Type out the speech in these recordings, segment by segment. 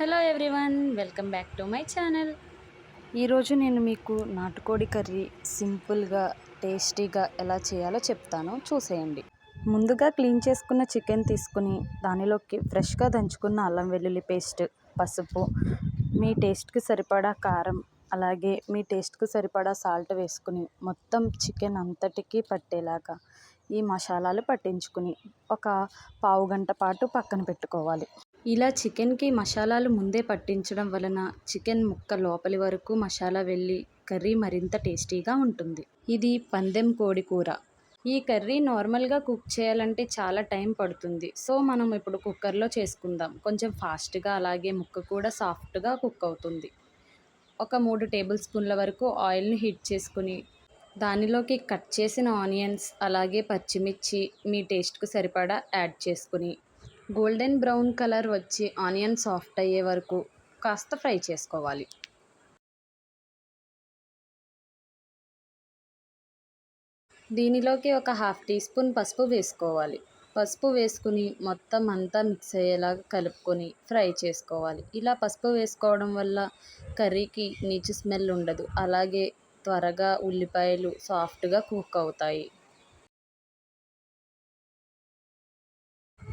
Hello everyone welcome back to my channel. ఈరోజు నేను మీకు నాటుకోడి కర్రీ సింపుల్గా టేస్టీగా ఎలా చేయాలో చెప్తాను. చూసేయండి. ముందుగా క్లీన్ చేసుకున్న చికెన్ తీసుకుని దానిలోకి ఫ్రెష్గా దంచుకున్న అల్లం వెల్లుల్లి పేస్ట్ పసుపు మీ టేస్ట్కి సరిపడా కారం అలాగే మీ టేస్ట్కి సరిపడా సాల్ట్ వేసుకుని మొత్తం చికెన్ అంతటికీ పట్టేలాగా ఈ మసాలాలు పట్టించుకుని ఒక పావు గంట పాటు పక్కన పెట్టుకోవాలి. ఇలా చికెన్కి మసాలాలు ముందే పట్టించడం వలన చికెన్ ముక్క లోపలి వరకు మసాలా వెళ్ళి కర్రీ మరింత టేస్టీగా ఉంటుంది. ఇది పందెం కోడి కూర. ఈ కర్రీ నార్మల్గా కుక్ చేయాలంటే చాలా టైం పడుతుంది. సో మనం ఇప్పుడు కుక్కర్లో చేసుకుందాం. కొంచెం ఫాస్ట్గా అలాగే ముక్క కూడా సాఫ్ట్గా కుక్ అవుతుంది. ఒక మూడు టేబుల్ స్పూన్ల వరకు ఆయిల్ని హీట్ చేసుకుని దానిలోకి కట్ చేసిన ఆనియన్స్ అలాగే పచ్చిమిర్చి మీ టేస్ట్కు సరిపడా యాడ్ చేసుకుని గోల్డెన్ బ్రౌన్ కలర్ వచ్చి ఆనియన్ సాఫ్ట్ అయ్యే వరకు కాస్త ఫ్రై చేసుకోవాలి. దీనిలోకి ఒక హాఫ్ టీ స్పూన్ పసుపు వేసుకోవాలి. పసుపు వేసుకుని మొత్తం అంతా మిక్స్ అయ్యేలాగా కలుపుకొని ఫ్రై చేసుకోవాలి. ఇలా పసుపు వేసుకోవడం వల్ల కర్రీకి నీచు స్మెల్ ఉండదు. అలాగే త్వరగా ఉల్లిపాయలు సాఫ్ట్గా కుక్ అవుతాయి.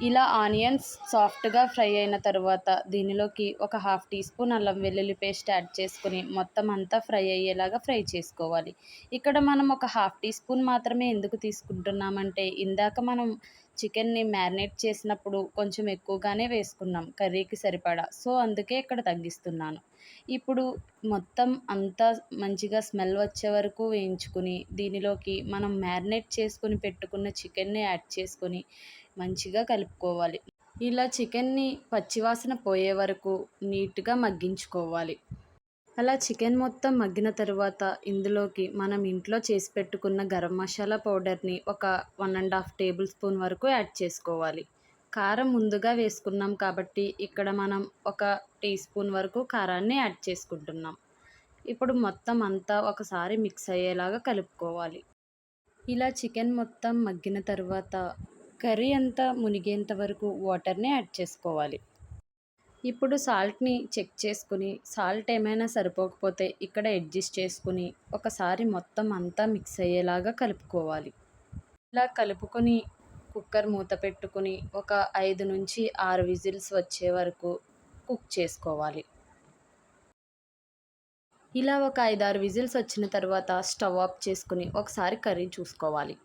ఇలా ఆనియన్స్ సాఫ్ట్గా ఫ్రై అయిన తర్వాత దీనిలోకి ఒక హాఫ్ టీ స్పూన్ అల్లం వెల్లుల్లి పేస్ట్ యాడ్ చేసుకుని మొత్తం అంతా ఫ్రై అయ్యేలాగా ఫ్రై చేసుకోవాలి. ఇక్కడ మనం ఒక హాఫ్ టీ స్పూన్ మాత్రమే ఎందుకు తీసుకుంటున్నామంటే ఇందాక మనం చికెన్ని మ్యారినేట్ చేసినప్పుడు కొంచెం ఎక్కువగానే వేసుకున్నాం కర్రీకి సరిపడా. సో అందుకే ఇక్కడ తగ్గిస్తున్నాను. ఇప్పుడు మొత్తం అంతా మంచిగా స్మెల్ వచ్చే వరకు వేయించుకుని దీనిలోకి మనం మ్యారినేట్ చేసుకుని పెట్టుకున్న చికెన్ని యాడ్ చేసుకొని మంచిగా కలుపుకోవాలి. ఇలా చికెన్ని పచ్చివాసన పోయే వరకు నీట్గా మగ్గించుకోవాలి. అలా చికెన్ మొత్తం మగ్గిన తర్వాత ఇందులోకి మనం ఇంట్లో చేసి పెట్టుకున్న గరం మసాలా పౌడర్ని ఒక one and half tablespoon వరకు యాడ్ చేసుకోవాలి. కారం ముందుగా వేసుకున్నాం కాబట్టి ఇక్కడ మనం ఒక టీ స్పూన్ వరకు కారాన్ని యాడ్ చేసుకుంటున్నాం. ఇప్పుడు మొత్తం అంతా ఒకసారి మిక్స్ అయ్యేలాగా కలుపుకోవాలి. ఇలా చికెన్ మొత్తం మగ్గిన తర్వాత కర్రీ అంతా మునిగేంత వరకు వాటర్ని యాడ్ చేసుకోవాలి. ఇప్పుడు సాల్ట్ని చెక్ చేసుకుని సాల్ట్ ఏమైనా సరిపోకపోతే ఇక్కడ అడ్జస్ట్ చేసుకుని ఒకసారి మొత్తం అంతా మిక్స్ అయ్యేలాగా కలుపుకోవాలి. ఇలా కలుపుకొని కుక్కర్ మూత పెట్టుకుని ఒక ఐదు నుంచి ఆరు విజిల్స్ వచ్చే వరకు కుక్ చేసుకోవాలి. ఇలా ఒక ఐదారు విజిల్స్ వచ్చిన తర్వాత స్టవ్ ఆఫ్ చేసుకుని ఒకసారి కర్రీ చూసుకోవాలి.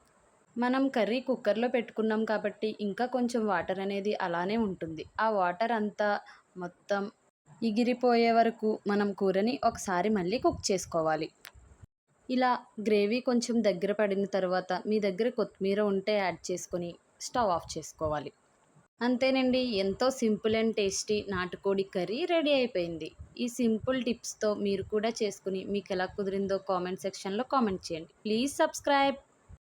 మనం కర్రీ కుక్కర్లో పెట్టుకున్నాం కాబట్టి ఇంకా కొంచెం వాటర్ అనేది అలానే ఉంటుంది. ఆ వాటర్ అంతా మొత్తం ఎగిరిపోయే వరకు మనం కూరని ఒకసారి మళ్ళీ కుక్ చేసుకోవాలి. ఇలా గ్రేవీ కొంచెం దగ్గర పడిన తర్వాత మీ దగ్గర కొత్తిమీర ఉంటే యాడ్ చేసుకొని స్టవ్ ఆఫ్ చేసుకోవాలి. అంతేనండి ఎంతో సింపుల్ అండ్ టేస్టీ నాటుకోడి కర్రీ రెడీ అయిపోయింది. ఈ సింపుల్ టిప్స్తో మీరు కూడా చేసుకుని మీకు ఎలా కుదిరిందో కామెంట్ సెక్షన్లో కామెంట్ చేయండి. Please subscribe.